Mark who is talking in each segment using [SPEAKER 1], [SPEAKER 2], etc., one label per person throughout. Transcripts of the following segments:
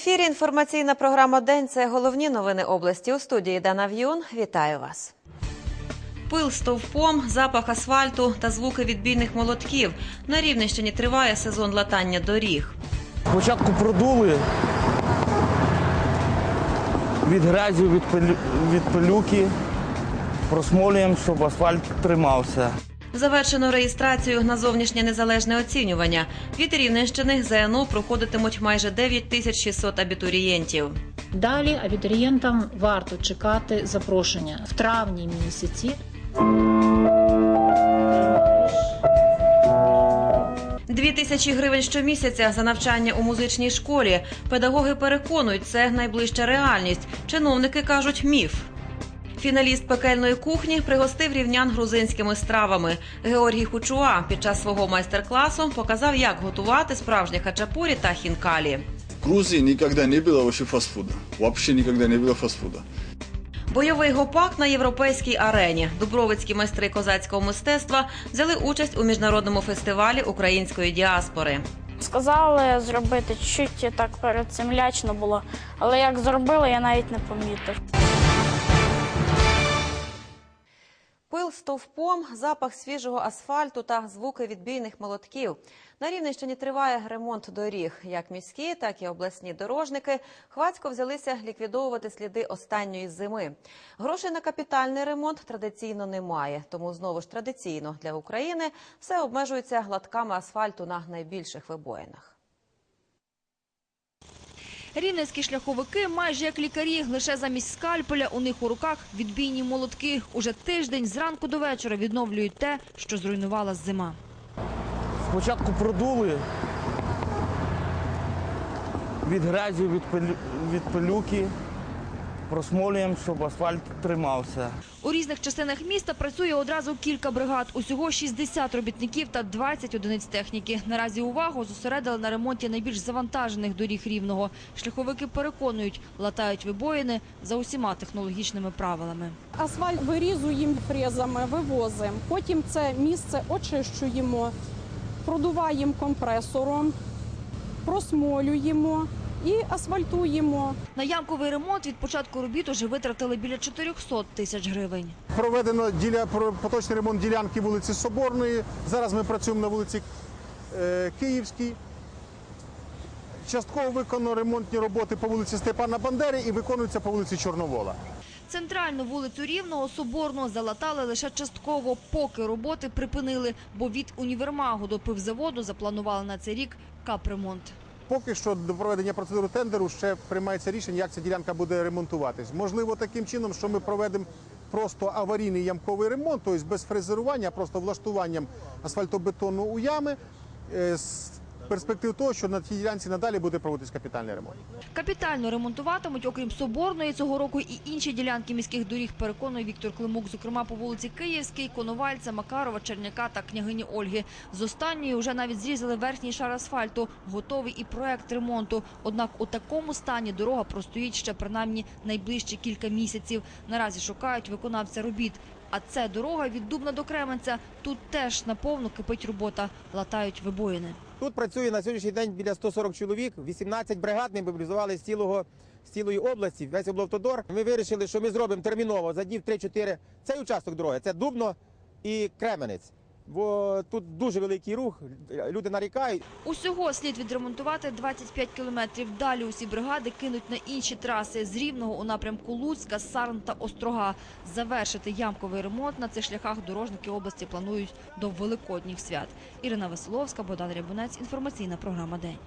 [SPEAKER 1] Ефірі інформаційна програма День. Це головні новини області. У студії Дана В'юн. Вітаю вас. Пил стовпом, запах асфальту та звуки відбійних молотків. На Рівненщині триває сезон латання доріг.
[SPEAKER 2] Спочатку продули від грязю, від, пилю- від пилюки, просмолюємо, щоб асфальт тримався.
[SPEAKER 1] Завершено реєстрацію на зовнішнє незалежне оцінювання. Від Рівненщини ЗНО проходитимуть майже 9600 абітурієнтів.
[SPEAKER 3] Далі абітурієнтам варто чекати запрошення в травні місяці.
[SPEAKER 1] Дві тисячі гривень щомісяця за навчання у музичній школі. Педагоги переконують, це найближча реальність. Чиновники кажуть міф. Фіналіст пекельної кухні пригостив рівнян грузинськими стравами. Георгій Хучуа під час свого майстер-класу показав, як готувати справжнє хачапурі та хінкалі.
[SPEAKER 4] В Грузии никогда не было вообще фастфуда. Вообще никогда не было фастфуда.
[SPEAKER 1] Бойовий гопак на європейській арені. Дубровицькі майстри козацького мистецтва взяли участь у міжнародному фестивалі української діаспори.
[SPEAKER 5] Сказали зробити чуть так перед цим лячно було, але як зробили, я навіть не помітив.
[SPEAKER 1] Пил стовпом, запах свіжого асфальту та звуки відбійних молотків. На Рівненщині триває ремонт доріг. Як міські, так і обласні дорожники хвацько взялися ліквідовувати сліди останньої зими. Грошей на капітальний ремонт традиційно немає, тому знову ж традиційно для України все обмежується гладками асфальту на найбільших вибоїнах.
[SPEAKER 6] Рівненські шляховики майже як лікарі. Лише замість скальпеля у них у руках відбійні молотки. Уже тиждень зранку до вечора відновлюють те, що зруйнувала зима.
[SPEAKER 2] Спочатку продули від грязі, від, пилю- від пилюки, просмолюємо, щоб асфальт тримався.
[SPEAKER 6] У різних частинах міста працює одразу кілька бригад. Усього 60 робітників та 20 одиниць техніки. Наразі увагу зосередили на ремонті найбільш завантажених доріг Рівного. Шляховики переконують, латають вибоїни за усіма технологічними правилами.
[SPEAKER 7] Асфальт вирізуємо фрезами, вивозимо. Потім це місце очищуємо, продуваємо компресором, просмолюємо і асфальтуємо.
[SPEAKER 6] На ямковий ремонт від початку робіт уже витратили біля 400 тисяч гривень.
[SPEAKER 8] Проведено діля... поточний ремонт ділянки вулиці Соборної. Зараз ми працюємо на вулиці е, Київській. Частково виконано ремонтні роботи по вулиці Степана Бандери і виконуються по вулиці Чорновола.
[SPEAKER 6] Центральну вулицю Рівного Соборного залатали лише частково, поки роботи припинили, бо від універмагу до пивзаводу запланували на цей рік капремонт.
[SPEAKER 8] Поки що до проведення процедури тендеру ще приймається рішення, як ця ділянка буде ремонтуватись. Можливо, таким чином, що ми проведемо просто аварійний ямковий ремонт, тобто без фрезерування, а просто влаштуванням асфальтобетону у ями. е, перспектив того, що на цій ділянці надалі буде проводитись капітальний ремонт.
[SPEAKER 6] Капітально ремонтуватимуть, окрім Соборної, цього року і інші ділянки міських доріг, переконує Віктор Климук, зокрема по вулиці Київській, Коновальця, Макарова, Черняка та княгині Ольги. З останньої вже навіть зрізали верхній шар асфальту. Готовий і проект ремонту. Однак у такому стані дорога простоїть ще принаймні найближчі кілька місяців. Наразі шукають виконавця робіт. А це дорога від Дубна до Кременця. Тут теж наповну кипить робота. Латають вибоїни.
[SPEAKER 9] Тут працює на сьогоднішній день біля 140 чоловік, 18 бригад не мобілізували з цілого з цілої області, весь облавтодор. Ми вирішили, що ми зробимо терміново за днів 3-4 цей участок дороги. Це Дубно і Кременець. Бо тут дуже великий рух, люди нарікають.
[SPEAKER 6] Усього слід відремонтувати 25 кілометрів. Далі усі бригади кинуть на інші траси з Рівного у напрямку Луцька, Сарн та Острога. Завершити ямковий ремонт на цих шляхах дорожники області планують до великодніх свят. Ірина Веселовська, Богдан Рябунець. Інформаційна програма День.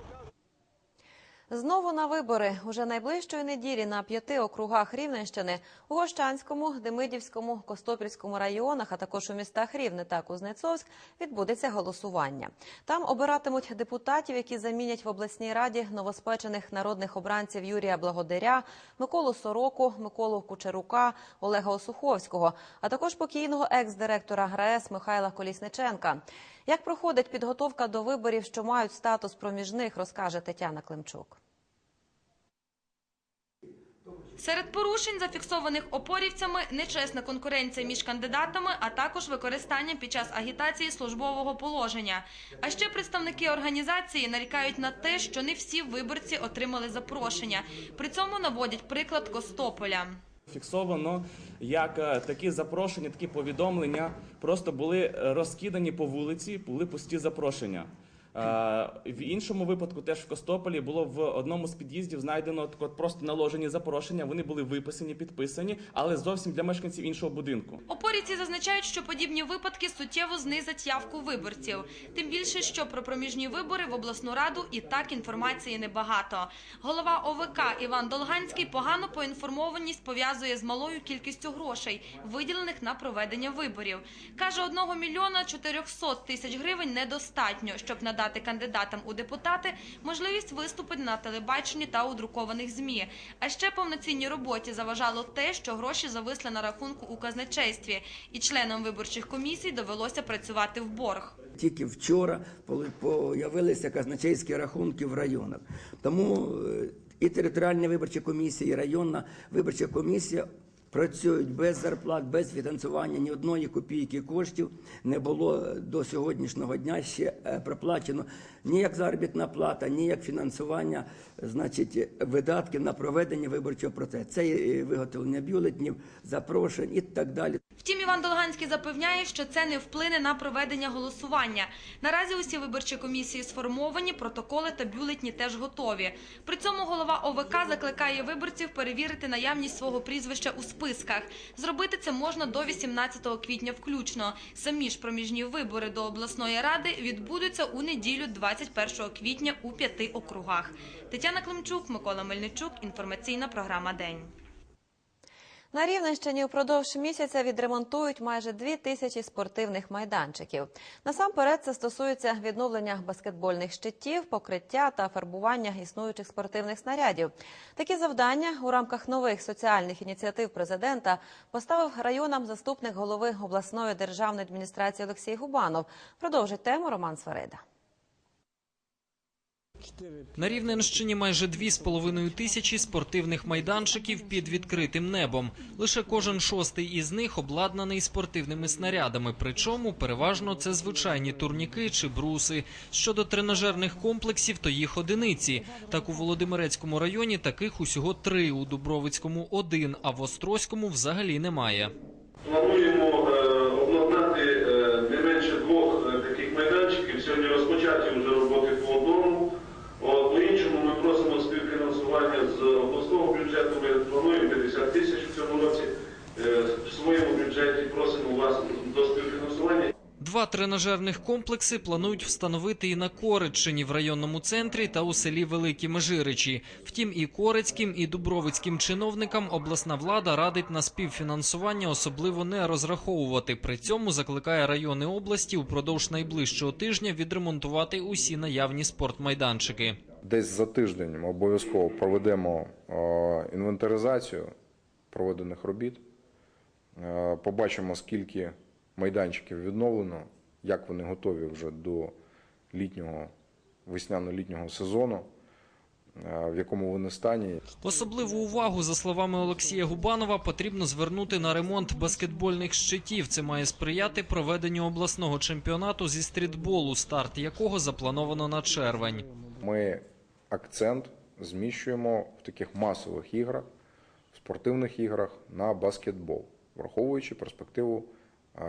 [SPEAKER 1] Знову на вибори уже найближчої неділі на п'яти округах Рівненщини у Гощанському, Демидівському, Костопільському районах, а також у містах Рівне та Кузнецовськ відбудеться голосування. Там обиратимуть депутатів, які замінять в обласній раді новоспечених народних обранців Юрія Благодаря, Миколу Сороку, Миколу Кучерука, Олега Осуховського, а також покійного екс-директора ГРАЕС Михайла Колісниченка. Як проходить підготовка до виборів, що мають статус проміжних, розкаже Тетяна Климчук.
[SPEAKER 10] Серед порушень, зафіксованих опорівцями, нечесна конкуренція між кандидатами, а також використання під час агітації службового положення. А ще представники організації нарікають на те, що не всі виборці отримали запрошення. При цьому наводять приклад Костополя.
[SPEAKER 2] Фіксовано, як е, такі запрошення, такі повідомлення просто були е, розкидані по вулиці, були пусті запрошення. Е, В іншому випадку, теж в Костополі, було в одному з під'їздів знайдено просто наложені запрошення. Вони були виписані, підписані, але зовсім для мешканців іншого будинку.
[SPEAKER 10] Опорівці зазначають, що подібні випадки суттєво знизять явку виборців. Тим більше, що про проміжні вибори в обласну раду і так інформації небагато. Голова ОВК Іван Долганський погану поінформованість пов'язує з малою кількістю грошей, виділених на проведення виборів. Каже, одного мільйона 400 тисяч гривень недостатньо, щоб надати кандидатам у депутати можливість виступити на телебаченні та у друкованих ЗМІ. А ще повноцінній роботі заважало те, що гроші зависли на рахунку у казначействі, і членам виборчих комісій довелося працювати в борг.
[SPEAKER 11] Тільки вчора появилися казначейські рахунки в районах. Тому е, і територіальні виборчі комісії, і районна виборча комісія працюють без зарплат, без фінансування ні одної копійки коштів не було до сьогоднішнього дня ще е, проплачено ні як заробітна плата, ні як фінансування, значить, видатків на проведення виборчого процесу. Це е, виготовлення бюлетнів, запрошень і так далі.
[SPEAKER 10] Втім, Іван Долганський запевняє, що це не вплине на проведення голосування. Наразі усі виборчі комісії сформовані, протоколи та бюлетні теж готові. При цьому голова ОВК закликає виборців перевірити наявність свого прізвища у списках. Зробити це можна до 18 квітня включно. Самі ж проміжні вибори до обласної ради відбудуться у неділю 21 квітня у п'яти округах. Тетяна Климчук, Микола Мельничук. Інформаційна програма День.
[SPEAKER 1] На Рівненщині упродовж місяця відремонтують майже дві тисячі спортивних майданчиків. Насамперед це стосується відновлення баскетбольних щитів, покриття та фарбування існуючих спортивних снарядів. Такі завдання у рамках нових соціальних ініціатив президента поставив районам заступник голови обласної державної адміністрації Олексій Губанов. Продовжить тему Роман Сварида.
[SPEAKER 12] На Рівненщині майже дві з половиною тисячі спортивних майданчиків під відкритим небом. Лише кожен шостий із них обладнаний спортивними снарядами. Причому переважно це звичайні турніки чи бруси. Щодо тренажерних комплексів, то їх одиниці. Так у Володимирецькому районі таких усього три, у Дубровицькому один, а в Острозькому взагалі немає.
[SPEAKER 13] Плануємо е, обладнати е, не менше двох е, таких майданчиків. Сьогодні розпочаті вже роботи по одному. От, по іншому ми просимо співфінансування з обласного бюджету. Ми плануємо 50 тисяч в цьому році. Е, В своєму бюджеті просимо вас до співфінансування.
[SPEAKER 12] Два тренажерних комплекси планують встановити і на Коричині в районному центрі та у селі Великі Межиричі. Втім, і корицьким, і дубровицьким чиновникам обласна влада радить на співфінансування особливо не розраховувати. При цьому закликає райони області упродовж найближчого тижня відремонтувати усі наявні спортмайданчики.
[SPEAKER 14] Десь за тиждень ми обов'язково проведемо е, інвентаризацію проведених робіт, Е, побачимо, скільки майданчиків відновлено, як вони готові вже до літнього, весняно-літнього сезону, е, в якому вони стані.
[SPEAKER 12] Особливу увагу, за словами Олексія Губанова, потрібно звернути на ремонт баскетбольних щитів. Це має сприяти проведенню обласного чемпіонату зі стрітболу, старт якого заплановано на червень.
[SPEAKER 14] Ми акцент зміщуємо в таких масових іграх, в спортивних іграх на баскетбол, враховуючи перспективу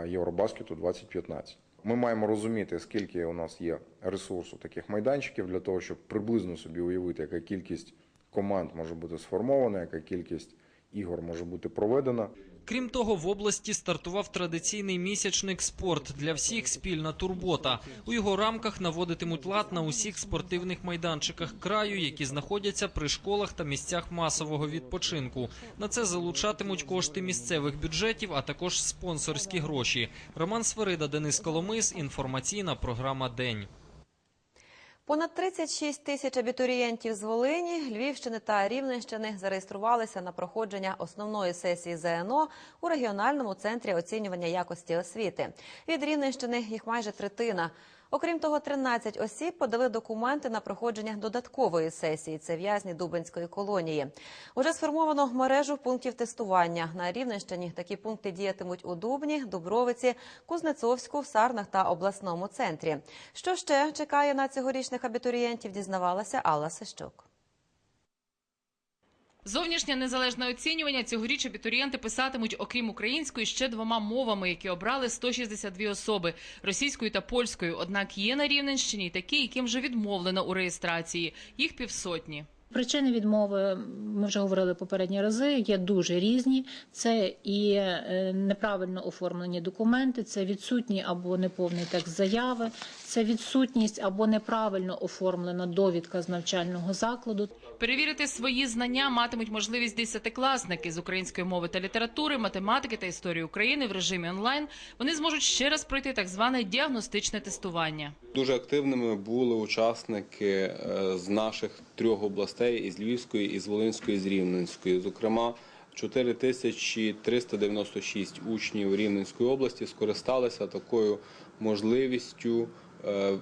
[SPEAKER 14] Євробаскету 2015. Ми маємо розуміти, скільки у нас є ресурсу таких майданчиків для того, щоб приблизно собі уявити, яка кількість команд може бути сформована, яка кількість ігор може бути проведена.
[SPEAKER 12] Крім того, в області стартував традиційний місячник спорт для всіх спільна турбота. У його рамках наводитимуть лад на усіх спортивних майданчиках краю, які знаходяться при школах та місцях масового відпочинку. На це залучатимуть кошти місцевих бюджетів, а також спонсорські гроші. Роман Свирида, Денис Коломис. Інформаційна програма День.
[SPEAKER 1] Понад 36 тисяч абітурієнтів з Волині, Львівщини та Рівненщини зареєструвалися на проходження основної сесії ЗНО у регіональному центрі оцінювання якості освіти. Від Рівненщини їх майже третина. Окрім того, 13 осіб подали документи на проходження додаткової сесії. Це в'язні Дубенської колонії. Уже сформовано мережу пунктів тестування. На Рівненщині такі пункти діятимуть у Дубні, Дубровиці, Кузнецовську, Сарнах та обласному центрі. Що ще чекає на цьогорічних абітурієнтів, дізнавалася Алла Сищук.
[SPEAKER 15] Зовнішнє незалежне оцінювання цьогоріч абітурієнти писатимуть, окрім української, ще двома мовами, які обрали 162 особи – російською та польською. Однак є на Рівненщині такі, яким вже відмовлено у реєстрації. Їх півсотні.
[SPEAKER 3] Причини відмови ми вже говорили попередні рази. Є дуже різні. Це і е, неправильно оформлені документи, це відсутній або неповний текст заяви, це відсутність або неправильно оформлена довідка з навчального закладу.
[SPEAKER 15] Перевірити свої знання матимуть можливість десятикласники з української мови та літератури, математики та історії України в режимі онлайн. Вони зможуть ще раз пройти так зване діагностичне тестування.
[SPEAKER 16] Дуже активними були учасники е, з наших трьох областей із Львівської, із Волинської, з Рівненської. Зокрема, 4396 учнів Рівненської області скористалися такою можливістю е,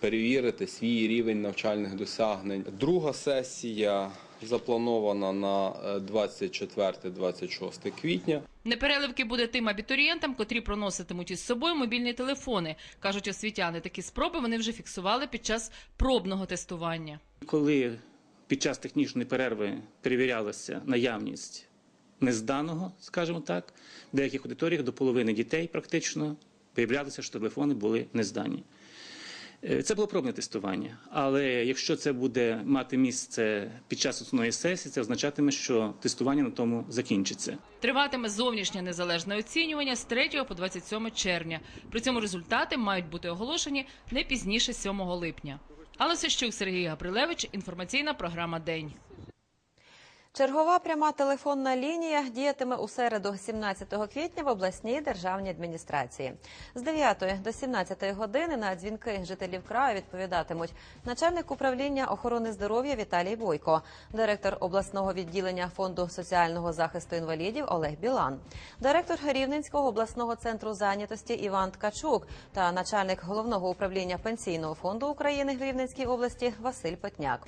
[SPEAKER 16] перевірити свій рівень навчальних досягнень. Друга сесія запланована на е, 24-26 квітня.
[SPEAKER 15] Непереливки буде тим абітурієнтам, котрі проноситимуть із собою мобільні телефони. Кажуть освітяни, такі спроби вони вже фіксували під час пробного тестування.
[SPEAKER 17] Коли під час технічної перерви перевірялася наявність незданого, скажімо так, в деяких аудиторіях до половини дітей практично виявлялося, що телефони були нездані. Е, Це було пробне тестування, але якщо це буде мати місце під час основної сесії, це означатиме, що тестування на тому закінчиться.
[SPEAKER 15] Триватиме зовнішнє незалежне оцінювання з 3 по 27 червня. При цьому результати мають бути оголошені не пізніше 7 липня. Алла Сищук, Сергій Габрилевич. Інформаційна програма День.
[SPEAKER 1] Чергова пряма телефонна лінія діятиме у середу, 17 квітня, в обласній державній адміністрації. З 9 до 17 години на дзвінки жителів краю відповідатимуть начальник управління охорони здоров'я Віталій Бойко, директор обласного відділення фонду соціального захисту інвалідів Олег Білан, директор Рівненського обласного центру зайнятості Іван Ткачук та начальник головного управління пенсійного фонду України в Рівненській області Василь Петняк.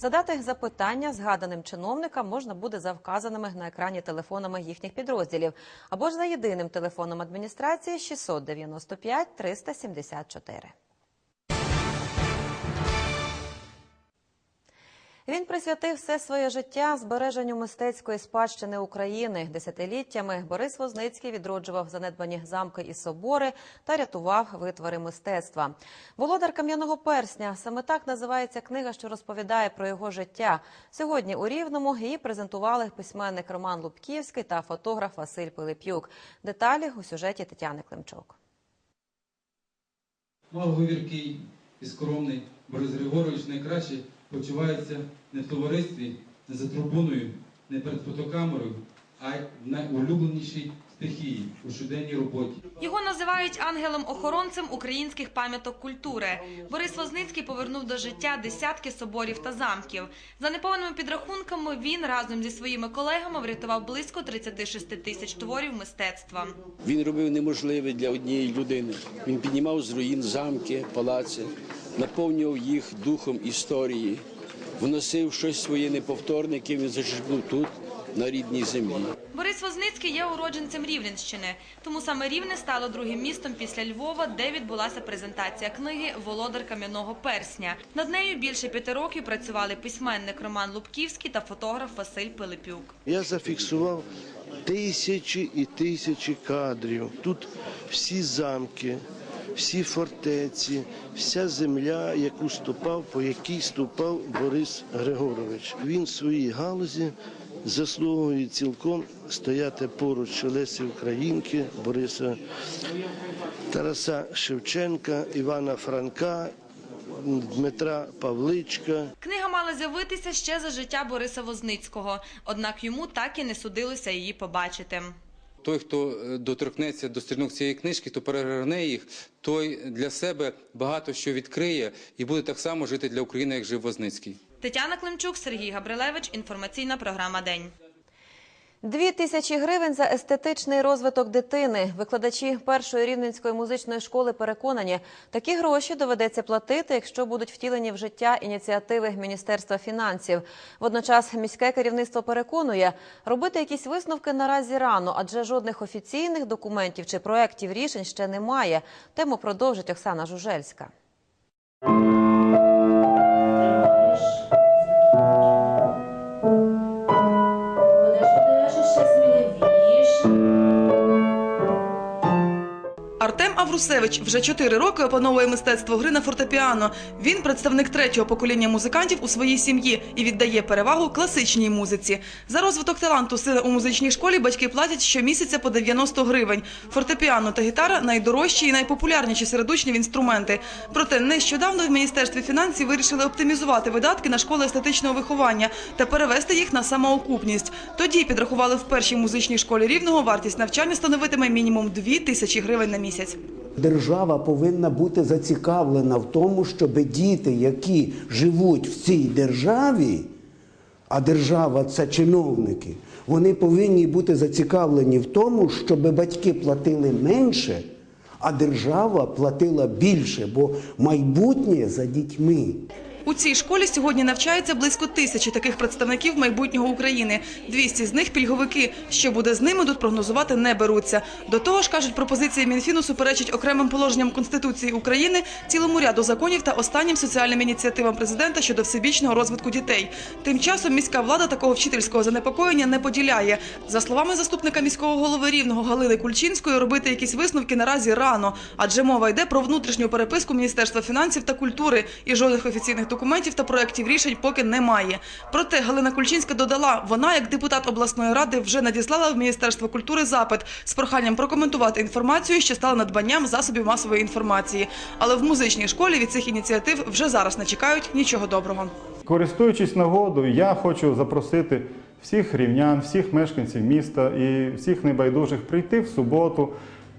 [SPEAKER 1] Задати запитання згаданим чиновникам можна буде за вказаними на екрані телефонами їхніх підрозділів або ж за єдиним телефоном адміністрації 695 374. Він присвятив все своє життя збереженню мистецької спадщини України. Десятиліттями Борис Возницький відроджував занедбані замки і собори та рятував витвори мистецтва. Володар кам'яного персня саме так називається книга, що розповідає про його життя. Сьогодні у Рівному її презентували письменник Роман Лубківський та фотограф Василь Пилип'юк. Деталі у сюжеті Тетяни Климчук.
[SPEAKER 18] Малоговіркий і скромний Борис Григорович найкраще почувається не в товаристві, не за трибуною, не перед фотокамерою, а й в найулюбленішій стихії у щоденній роботі.
[SPEAKER 10] Його називають ангелом-охоронцем українських пам'яток культури. Борис Возницький повернув до життя десятки соборів та замків. За неповними підрахунками, він разом зі своїми колегами врятував близько 36 тисяч творів мистецтва.
[SPEAKER 19] Він робив неможливе для однієї людини. Він піднімав з руїн замки, палаци, наповнював їх духом історії, вносив щось своє неповторне, яке він зачерпнув тут, на рідній землі.
[SPEAKER 10] Борис Возницький є уродженцем Рівненщини, тому саме Рівне стало другим містом після Львова, де відбулася презентація книги Володар кам'яного персня. Над нею більше п'яти років працювали письменник Роман Лубківський та фотограф Василь Пилипюк.
[SPEAKER 20] Я зафіксував тисячі і тисячі кадрів. Тут всі замки, всі фортеці, вся земля, яку ступав, по якій ступав Борис Григорович. Він в своїй галузі заслуговує цілком стояти поруч Лесі Українки, Бориса Тараса Шевченка, Івана Франка, Дмитра Павличка.
[SPEAKER 10] Книга мала з'явитися ще за життя Бориса Возницького, однак йому так і не судилося її побачити.
[SPEAKER 21] Той, хто е, доторкнеться до сторінок цієї книжки, хто перегорне їх, той для себе багато що відкриє і буде так само жити для України, як жив Возницький.
[SPEAKER 10] Тетяна Климчук, Сергій Габрилевич. Інформаційна програма День.
[SPEAKER 1] Дві тисячі гривень за естетичний розвиток дитини. Викладачі першої рівненської музичної школи переконані, такі гроші доведеться платити, якщо будуть втілені в життя ініціативи Міністерства фінансів. Водночас міське керівництво переконує, робити якісь висновки наразі рано, адже жодних офіційних документів чи проєктів рішень ще немає. Тему продовжить Оксана Жужельська.
[SPEAKER 22] Артем Аврусевич вже чотири роки опановує мистецтво гри на фортепіано. Він представник третього покоління музикантів у своїй сім'ї і віддає перевагу класичній музиці. За розвиток таланту сина у музичній школі батьки платять щомісяця по 90 гривень. Фортепіано та гітара найдорожчі і найпопулярніші серед учнів інструменти. Проте нещодавно в міністерстві фінансів вирішили оптимізувати видатки на школи естетичного виховання та перевести їх на самоокупність. Тоді підрахували в першій музичній школі рівного вартість навчання становитиме мінімум 2 тисячі гривень на місяць.
[SPEAKER 23] Держава повинна бути зацікавлена в тому, щоб діти, які живуть в цій державі, а держава це чиновники, вони повинні бути зацікавлені в тому, щоб батьки платили менше, а держава платила більше, бо майбутнє за дітьми.
[SPEAKER 22] У цій школі сьогодні навчається близько тисячі таких представників майбутнього України. 200 з них пільговики. Що буде з ними, тут прогнозувати не беруться. До того ж, кажуть, пропозиції Мінфіну суперечать окремим положенням Конституції України, цілому ряду законів та останнім соціальним ініціативам президента щодо всебічного розвитку дітей. Тим часом міська влада такого вчительського занепокоєння не поділяє. За словами заступника міського голови рівного Галини Кульчинської, робити якісь висновки наразі рано, адже мова йде про внутрішню переписку Міністерства фінансів та культури, і жодних офіційних документів та проєктів рішень поки немає. Проте Галина Кульчинська додала, вона, як депутат обласної ради, вже надіслала в Міністерство культури запит з проханням прокоментувати інформацію, що стала надбанням засобів масової інформації. Але в музичній школі від цих ініціатив вже зараз не чекають нічого доброго.
[SPEAKER 24] Користуючись нагодою, я хочу запросити всіх рівнян, всіх мешканців міста і всіх небайдужих прийти в суботу,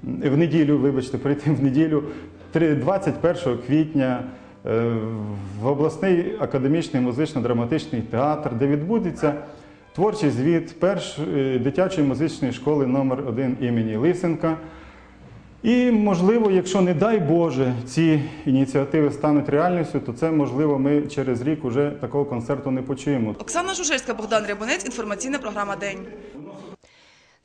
[SPEAKER 24] в неділю, вибачте, прийти в неділю, три- 21 квітня в обласний академічний музично-драматичний театр, де відбудеться творчий звіт першої дитячої музичної школи номер 1 імені Лисенка. І, можливо, якщо не дай Боже, ці ініціативи стануть реальністю, то це можливо ми через рік уже такого концерту не почуємо.
[SPEAKER 22] Оксана Жужельська, Богдан Рябунець, інформаційна програма День.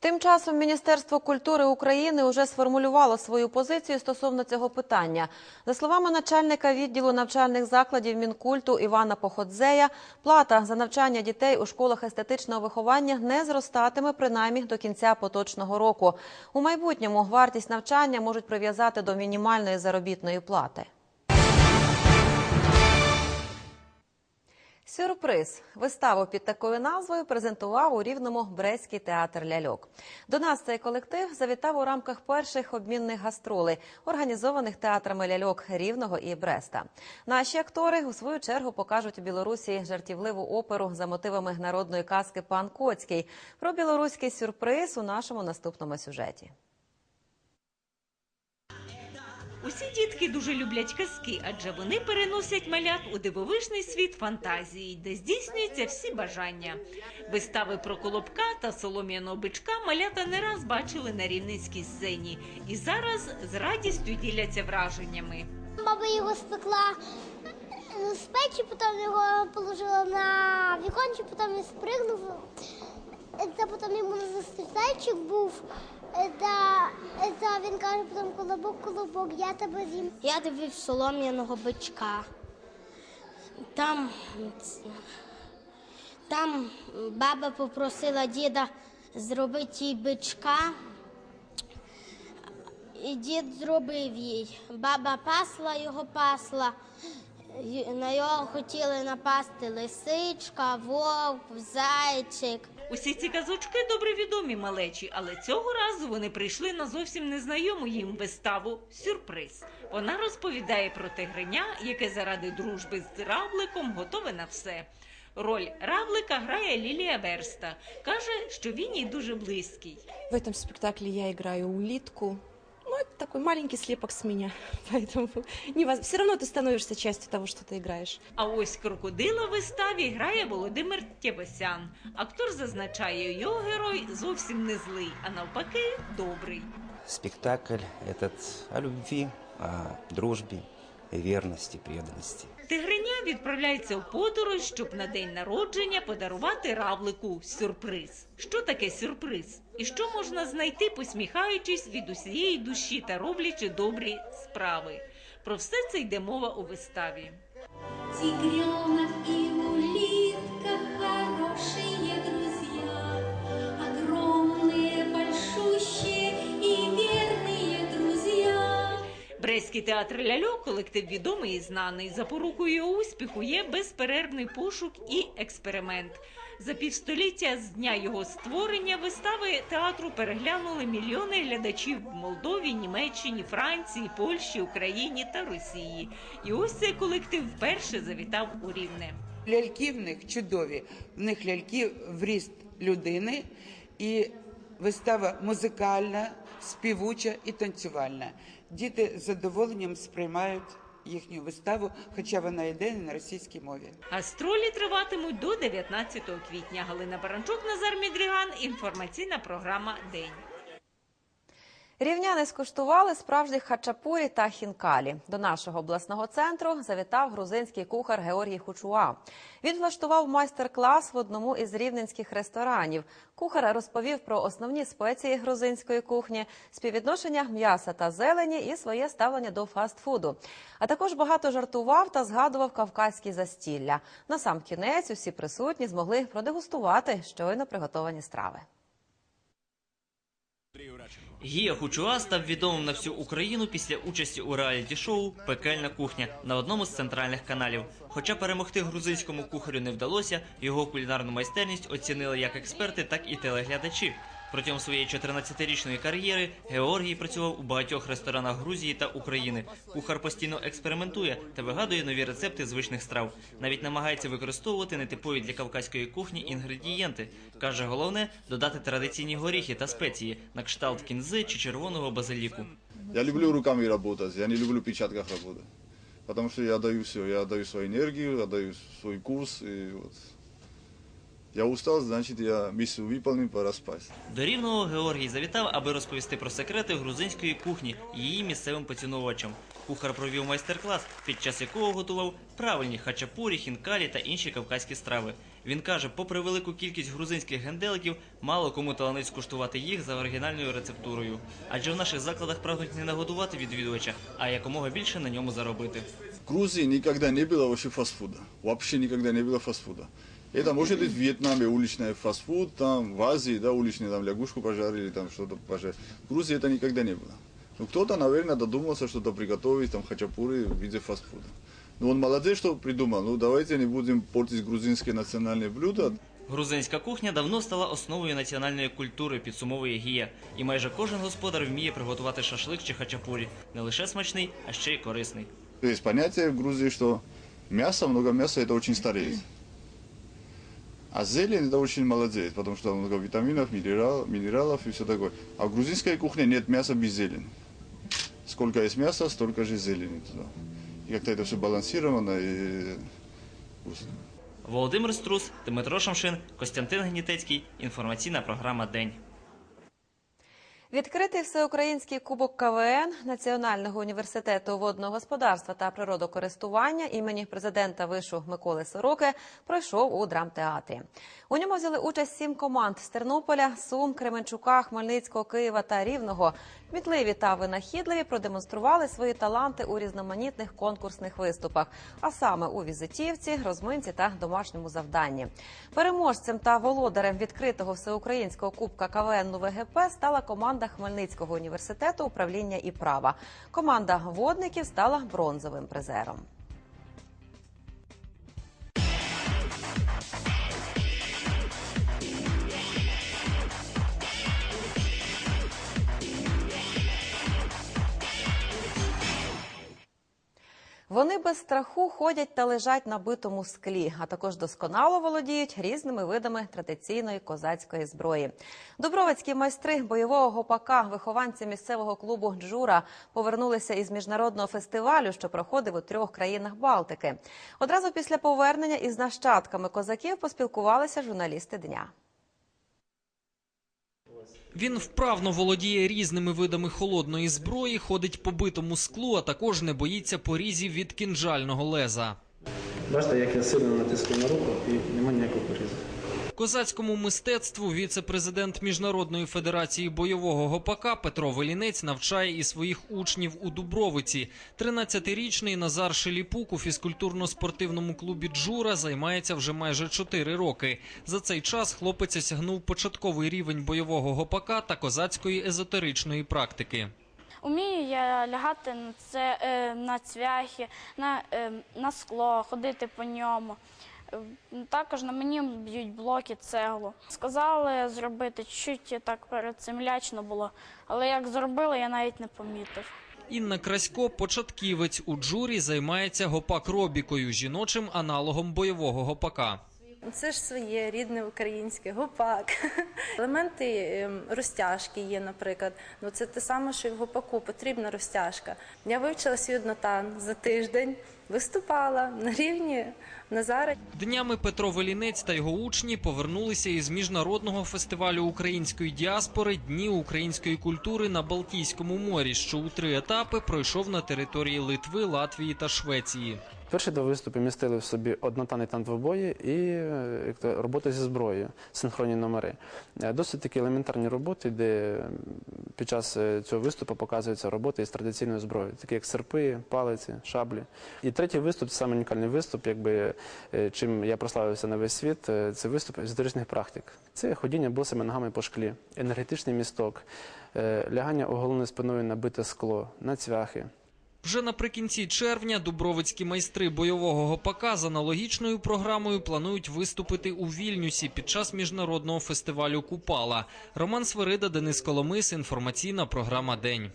[SPEAKER 1] Тим часом Міністерство культури України уже сформулювало свою позицію стосовно цього питання. За словами начальника відділу навчальних закладів Мінкульту Івана Походзея, плата за навчання дітей у школах естетичного виховання не зростатиме принаймні до кінця поточного року. У майбутньому вартість навчання можуть прив'язати до мінімальної заробітної плати. Сюрприз. Виставу під такою назвою презентував у Рівному Брестський театр ляльок. До нас цей колектив завітав у рамках перших обмінних гастролей, організованих театрами ляльок Рівного і Бреста. Наші актори у свою чергу покажуть у Білорусі жартівливу оперу за мотивами народної казки Пан Коцький. Про білоруський сюрприз у нашому наступному сюжеті.
[SPEAKER 25] Усі дітки дуже люблять казки, адже вони переносять малят у дивовижний світ фантазії, де здійснюються всі бажання. Вистави про колобка та солом'яного бичка малята не раз бачили на рівненській сцені і зараз з радістю діляться враженнями.
[SPEAKER 26] Баба його спекла з печі, потім його положила на вікончик, потім він спригнув. Це потім йому зайчик був. Та, та він каже, потім колобок, колобок, я тебе з'їм. Я дивився солом'яного бичка. Там, там баба попросила діда зробити їй бичка. І дід зробив їй. Баба пасла його пасла. На його хотіли напасти лисичка, вовк, зайчик.
[SPEAKER 25] Усі ці казочки добре відомі малечі, але цього разу вони прийшли на зовсім незнайому їм виставу Сюрприз. Вона розповідає про тигриня, яке заради дружби з равликом готове на все. Роль равлика грає Лілія Верста. Каже, що він їй дуже близький.
[SPEAKER 27] В этом спектакле я играю улитку Ну,
[SPEAKER 28] это такой маленький слепок с меня. Поэтому невоз... все равно ты становишься частью того, что ты играешь.
[SPEAKER 25] А ось крокодила в виставі грає Володимир Тєбесян. Актор зазначає, його герой зовсім не злий, а навпаки, добрий.
[SPEAKER 29] Спектакль этот о любви, о дружбе, верности, преданности.
[SPEAKER 25] Тигриня відправляється в подорож, щоб на день народження подарувати равлику сюрприз. Що таке сюрприз? І що можна знайти, посміхаючись від усієї душі та роблячи добрі справи? Про все це йде мова у виставі.
[SPEAKER 30] Тигренок и улитка
[SPEAKER 25] Брестський театр ляльок, колектив відомий і знаний. Запорукою успіху є безперервний пошук і експеримент. За півстоліття з дня його створення вистави театру переглянули мільйони глядачів в Молдові, Німеччині, Франції, Польщі, Україні та Росії. І ось цей колектив вперше завітав у Рівне.
[SPEAKER 31] Ляльки в них чудові. В них ляльки в ріст людини, і вистава музикальна, співуча і танцювальна. Діти з задоволенням сприймають їхню виставу, хоча вона йде на російській мові.
[SPEAKER 25] Гастролі триватимуть до 19 квітня. Галина Баранчук, Назар Мідріган. Інформаційна програма День.
[SPEAKER 1] Рівняни скуштували справжніх хачапурі та хінкалі. До нашого обласного центру завітав грузинський кухар Георгій Хучуа. Він влаштував майстер-клас в одному із рівненських ресторанів. Кухар розповів про основні спеції грузинської кухні, співвідношення м'яса та зелені і своє ставлення до фастфуду. А також багато жартував та згадував кавказькі застілля. На сам кінець усі присутні змогли продегустувати щойно приготовані страви.
[SPEAKER 32] Гія Хучуа став відомим на всю Україну після участі у реаліті-шоу Пекельна кухня на одному з центральних каналів. Хоча перемогти грузинському кухарю не вдалося, його кулінарну майстерність оцінили як експерти, так і телеглядачі. Протягом своєї 14-річної кар'єри Георгій працював у багатьох ресторанах Грузії та України. Кухар постійно експериментує та вигадує нові рецепти звичних страв. Навіть намагається використовувати нетипові для кавказької кухні інгредієнти. Каже, головне додати традиційні горіхи та спеції на кшталт кінзи чи червоного базиліку.
[SPEAKER 27] Я люблю руками работать, я не люблю в печатках работать. Потому что я даю все, я даю свою энергию, я даю свой курс. И вот. Я устал, значит, я миссию выполнил, пора спать.
[SPEAKER 32] До рівного Георгій завітав, аби розповісти про секрети грузинської кухні і її місцевим поціновувачам. Кухар провів майстер-клас, під час якого готував правильні хачапурі, хінкалі та інші кавказькі страви. Він каже, попри велику кількість грузинських генделиків, мало кому таланить скуштувати їх за оригінальною рецептурою. Адже в наших закладах прагнуть не нагодувати відвідувача, а якомога більше на ньому заробити.
[SPEAKER 27] В Грузии никогда не было вообще фастфуда. Вообще никогда не было фастфуда. Это может быть в Вьетнаме уличный фастфуд, там в Азии, да, уличный там лягушку пожарили, там что-то пожарили. В Грузии это никогда не было. Ну, кто-то, наверное, додумался что-то приготовить, там, хачапуры в виде фастфуда. Ну, он молодец, что придумал. Ну, давайте не будем портить грузинские национальные блюда.
[SPEAKER 32] Грузинська кухня давно стала основою національної культури, підсумовує Гія. І майже кожен господар вміє приготувати шашлик чи хачапурі. Не лише смачний, а ще й корисний.
[SPEAKER 27] Есть понятие в Грузии, что мясо, много мяса, это очень стареет. А зелень это очень молодец, потому что там много витаминов, минерал, минералов и все такое. А в грузинской кухне нет мяса без зелени. Сколько есть мяса, столько же зелени туда. И как-то это все балансировано и вкусно.
[SPEAKER 32] Володимир Струс, Дмитро Шамшин, Костянтин Гнітецький. Інформаційна програма День.
[SPEAKER 1] Відкритий всеукраїнський кубок КВН Національного університету водного господарства та природокористування імені президента вишу Миколи Сороки пройшов у драмтеатрі. У ньому взяли участь сім команд з Тернополя, Сум, Кременчука, Хмельницького, Києва та Рівного. Мітливі та винахідливі продемонстрували свої таланти у різноманітних конкурсних виступах, а саме у візитівці, розминці та домашньому завданні. Переможцем та володарем відкритого всеукраїнського кубка КВН ВГП стала команда Хмельницького університету управління і права. Команда водників стала бронзовим призером. Вони без страху ходять та лежать на битому склі, а також досконало володіють різними видами традиційної козацької зброї. Дубровицькі майстри бойового гопака, вихованці місцевого клубу Джура, повернулися із міжнародного фестивалю, що проходив у трьох країнах Балтики. Одразу після повернення із нащадками козаків поспілкувалися журналісти дня.
[SPEAKER 12] Він вправно володіє різними видами холодної зброї, ходить по битому склу, а також не боїться порізів від кінжального леза.
[SPEAKER 33] Бачите, як я сильно натискаю на руку і немає ніякого порізу.
[SPEAKER 12] Козацькому мистецтву віце-президент Міжнародної федерації бойового гопака Петро Велінець навчає і своїх учнів у Дубровиці. 13-річний Назар Шеліпук у фізкультурно-спортивному клубі Джура займається вже майже 4 роки. За цей час хлопець осягнув початковий рівень бойового гопака та козацької езотеричної практики.
[SPEAKER 34] Умію я лягати на це е, на цвяхи, на, е, на скло, ходити по ньому. Також на мені б'ють блоки цеглу. Сказали зробити чуть так перед цим лячно було, але як зробили, я навіть не помітив.
[SPEAKER 12] Інна Красько, початківець у джурі, займається гопак-робікою, жіночим аналогом бойового гопака.
[SPEAKER 35] Це ж своє рідне українське гопак. Елементи ем, розтяжки є, наприклад. Ну це те саме, що і в гопаку потрібна розтяжка. Я вивчила свій однотан за тиждень, виступала на рівні Назара.
[SPEAKER 12] Днями Петро Велінець та його учні повернулися із міжнародного фестивалю української діаспори Дні української культури на Балтійському морі, що у три етапи пройшов на території Литви, Латвії та Швеції.
[SPEAKER 33] Перші два виступи містили в собі однотанний танк двобої і е, як робота зі зброєю, синхронні номери. Е, Досить такі елементарні роботи, де під час е, цього виступу показуються роботи із традиційною зброєю, такі як серпи, палиці, шаблі. І третій виступ це саме унікальний виступ, якби чим я прославився на весь світ. Це виступ езотеричних практик. Це ходіння босими ногами по шклі, енергетичний місток, лягання оголеною спиною на бите скло, на цвяхи.
[SPEAKER 12] Вже наприкінці червня дубровицькі майстри бойового гопака з аналогічною програмою планують виступити у Вільнюсі під час міжнародного фестивалю Купала. Роман Свирида, Денис Коломис. Інформаційна програма День.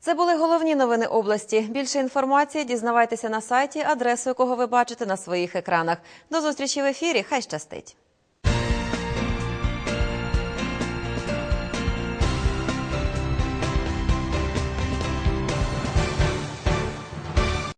[SPEAKER 1] Це були головні новини області. Більше інформації дізнавайтеся на сайті, адресу якого ви бачите на своїх екранах. До зустрічі в ефірі. Хай щастить.